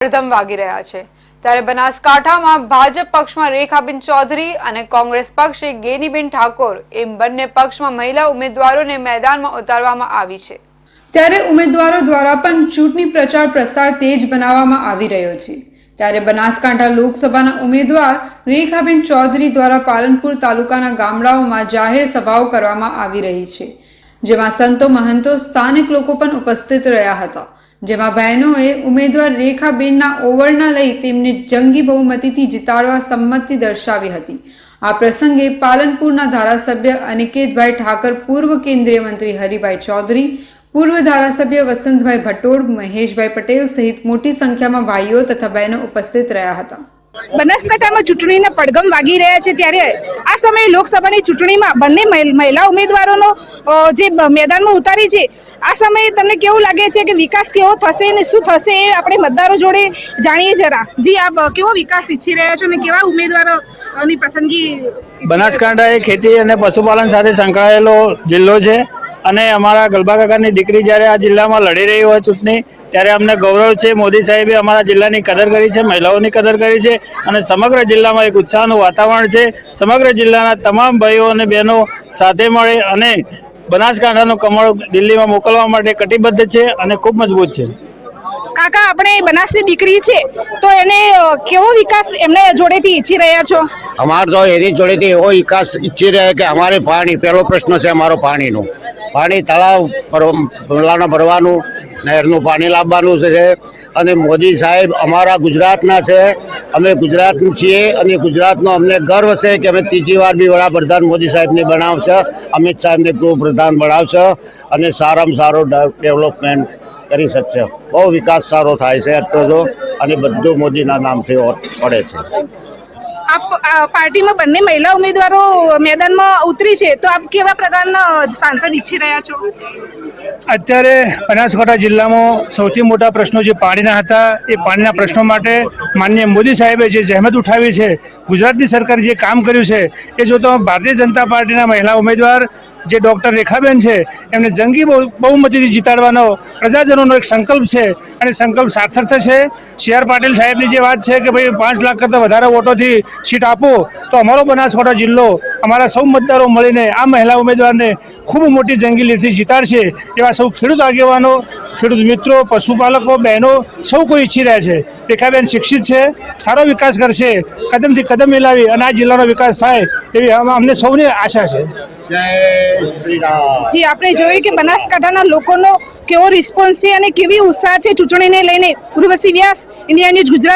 પ્રથમ વાગી રહ્યા છે. ત્યારે બનાસકાંઠામાં ભાજપ પક્ષમાં રેખાબેન ચૌધરી અને કોંગ્રેસ પક્ષે ગેનીબેન ઠાકોર એમ બંને પક્ષમાં મહિલા ઉમેદવારોને મેદાનમાં ઉતારવામાં આવી છે. ત્યારે ઉમેદવારો દ્વારા પણ ચૂંટણી પ્રચાર પ્રસાર તેજ બનાવવામાં આવી રહ્યો છે. ત્યારે બનાસકાંઠા લોકસભાના ઉમેદવાર રેખાબેન ચૌધરી દ્વારા પાલનપુર તાલુકાના ગામડાઓમાં જાહેર સભાઓ કરવામાં આવી રહી છે, જેમાં સંતો મહંતો સ્થાનિક લોકો પણ ઉપસ્થિત રહ્યા હતા. જેમાં બહેનોએ ઉમેદવાર રેખાબેનના ઓવરના લઈ તેમને જંગી બહુમતીથી જીતાડવા સંમતિ દર્શાવી હતી. આ પ્રસંગે પાલનપુરના ધારાસભ્ય અનિકેતભાઈ ઠાકર, પૂર્વ કેન્દ્રીય મંત્રી હરિભાઈ ચૌધરી, પૂર્વ ધારાસભ્ય વસંતભાઈ ભટોડ મહેશભાઈ પટેલ સહિત મોટી સંખ્યામાં ભાઈઓ તથા બહેનો ઉપસ્થિત રહ્યા હતા. બનાસકાંઠામાં ચૂંટણીના પડઘમ વાગી રહ્યા છે ત્યારે આ સમયે લોકસભાની ચૂંટણીમાં બંને મહિ- મહિલા ઉમેદવારોનો જે મેદાનમાં ઉતારી છે, આ સમયે તમને કેવું લાગે છે કે વિકાસ કેવો થશે અને શું થશે એ આપણે મતદારો જોડે જાણીએ જરા. જી, આપ કેવો વિકાસ ઈચ્છી રહ્યા છો અને કેવા ઉમેદવારોની પસંદગી બનાસકાંઠા એ ખેતી અને પશુપાલન સાથે સંકળાયેલો જિલ્લો છે. અને અમારા ગલબા કાકાની દીકરી જ્યારે આ જિલ્લામાં લડી રહી હોય ચૂંટણી ત્યારે અમને ગૌરવ છે. મોદી સાહેબે અમારા જિલ્લાની કદર કરી છે મહિલાઓની કદર કરી છે અને સમગ્ર જિલ્લામાં એક ઉત્સાહનું વાતાવરણ છે. સમગ્ર જિલ્લાના તમામ ભાઈઓ અને બહેનો સાથે મળે અને બનાસકાંઠાનું કમળ દિલ્હીમાં મોકલવા માટે કટિબદ્ધ છે અને ખૂબ મજબૂત છે. કાકા આપણે બનાસની દીકરી છે તો એને કેવો વિકાસ એમને જોડેથી ઈચ્છી રહ્યા છો? અમારે તો એની જોડેથી એવો વિકાસ ઈચ્છી રહ્યા કે અમારે પાણી પહેલો પ્રશ્ન છે અમારો પાણીનો. પાણી તળાવ ભરવા- ભરવાના ભરવાનું, નહેરનું પાણી લાવવાનું છે અને મોદી સાહેબ અમારા ગુજરાતના છે. અમે ગુજરાત છીએ અને ગુજરાતનો અમને ગર્વ છે કે અમે ત્રીજી વાર બી વડાપ્રધાન મોદી સાહેબને બનાવશે. અમિત સાહેબને ગૃહપ્રધાન બનાવશે અને સારામાં સારો ડેવલપમેન્ટ કરી શકશે. બહુ વિકાસ સારો થાય છે અત્યારે અને બધું મોદીના નામથી પડે છે. આપ પાર્ટીમાં બંને મહિલા ઉમેદવારો મેદાનમાં ઉતરી છે, તો આપ કેવા પ્રકારના સાંસદ ઈચ્છી રહ્યા છો? અત્યારે બનાસકાંઠા જિલ્લામાં સૌથી મોટા પ્રશ્નો જે પાણીના હતા, એ પાણીના પ્રશ્નો માટે માનનીય મોદી સાહેબે જે જહેમત ઉઠાવી છે, ગુજરાતની સરકારે જે કામ કર્યું છે, એ જોતો ભારતીય જનતા પાર્ટીના મહિલા ઉમેદવાર જે ડૉક્ટર રેખાબેન છે, એમને જંગી બહુ બહુમતીથી જીતાડવાનો પ્રજાજનોનો એક સંકલ્પ છે અને સંકલ્પ સાર્થક થશે. સી આર પાટીલ સાહેબની જે વાત છે કે ભાઈ પાંચ લાખ કરતાં વધારે વોટોથી સીટ આપો, તો અમારો બનાસકાંઠા જિલ્લો અમારા સૌ મતદારો મળીને આ મહિલા ઉમેદવારને ખૂબ મોટી જંગી લીડથી જીતાડશે એવા સૌ ખેડૂત આગેવાનો ખેડૂત મિત્રો પશુપાલકો બહેનો સૌ કોઈ ઈચ્છી રહ્યા છે. રેખાબેન શિક્ષિત છે સારો વિકાસ કરશે કદમથી કદમ મિલાવી અને આ જિલ્લાનો વિકાસ થાય એવી અમને સૌને આશા છે. શ્રી જી આપણે જોયું કે બનાસકાંઠાના લોકોનો કેવો રિસ્પોન્સ છે અને કેવી ઉત્સાહ છે ચૂંટણીને લઈને. Urvashi Vyas India News Gujarat.